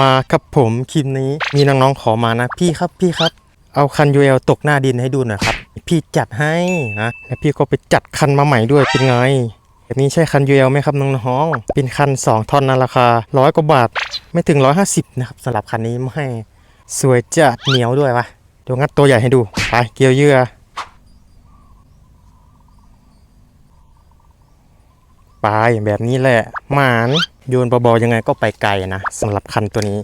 มาครับผมคลิปนี้มีน้องๆขอมานะ พี่ครับพี่ครับ เอาคันยูเอลตกหน้าดินให้ดูหน่อยครับ พี่จัดให้นะแล้วพี่ก็ไปจัดคันมาใหม่ด้วยเป็นไงแบบนี้ใช่คันยูเอลไหมครับน้องๆเป็นคัน 2ท่อนนะราคาร้อยกว่าบาทไม่ถึง 150 นะครับสำหรับคันนี้ไม่สวยจัดเหนียวด้วยวะเดี๋ยวงัดตัวใหญ่ให้ดูไปเกี่ยวเยื่อ ปลายแบบนี้แหละ หมานโยนเบาๆยังไงก็ไปไกลนะสำหรับคันตัวนี้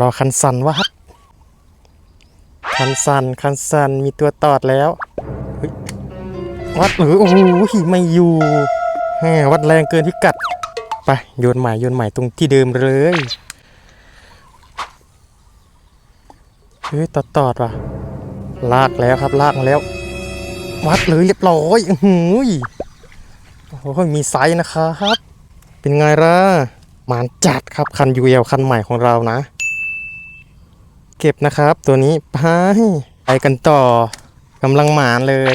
รอคันสันวะครับคันสันคันสันมีตัวตอดแล้ววัดหรือโอ้โหไม่อยู่แหวัดแรงเกินพิกัด ไปโยนใหม่โยนใหม่ตรงที่เดิมเลยเฮ้ยตอดตอดว่ะ ลากแล้วครับลากมาแล้ว วัดเลยเรียบร้อยหือโอ้โหมีไซส์นะครับ เป็นไงล่ะหมานจัดครับคันยูเอลคันใหม่ของเรานะ เก็บนะครับตัวนี้ไปไปกันต่อกำลังหมานเลย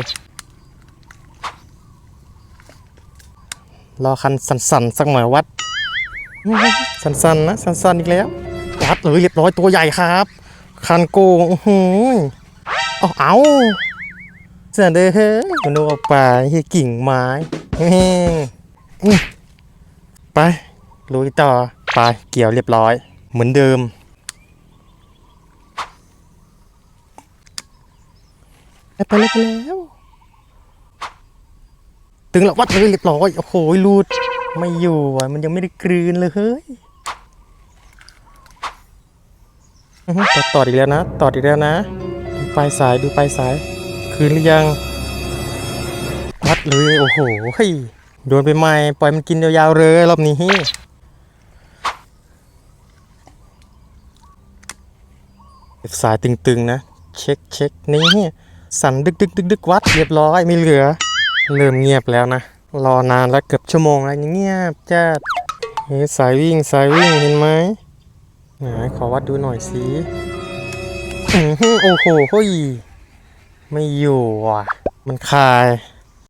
รอคันสันๆสักหน่อยวัด สันๆนะสันๆอีกแล้ววัดเลยเรียบร้อยตัวใหญ่ครับ คันโกงอื้อหือ เอาเอาเสนเด้อเฮ้ยมันดูออกไปเฮียกิ่งไม้ไปลุยต่อ ไป เกี่ยวเรียบร้อย เหมือนเดิม ไปเลยไปแล้ว ถึงแล้ววัดเลยเรียบร้อย โอ้โหรูด ไม่อยู่อะ มันยังไม่ได้กลืนเลยเฮ้ยต่อต่ออีกแล้วนะต่ออีกแล้วนะ ปลายสายดูปลายสาย คืนหรือยังวัดเลยโอ้โหเฮ้ยโยนไปใหม่ปล่อยมันกินยาวๆเลยรอบนี้สายตึงๆนะ เช็คเช็คนี่สั่นดึกดึกดึกดึกวัดเรียบร้อยไม่เหลือ เริ่มเงียบแล้วนะ รอนานแล้วเกือบชั่วโมงแล้วยังเงียบจัดเฮ้สายวิ่งสายวิ่งเห็นไหมไหนขอวัดดูหน่อยสิ โอ้โหไม่อยู่ว่ะ มันคาย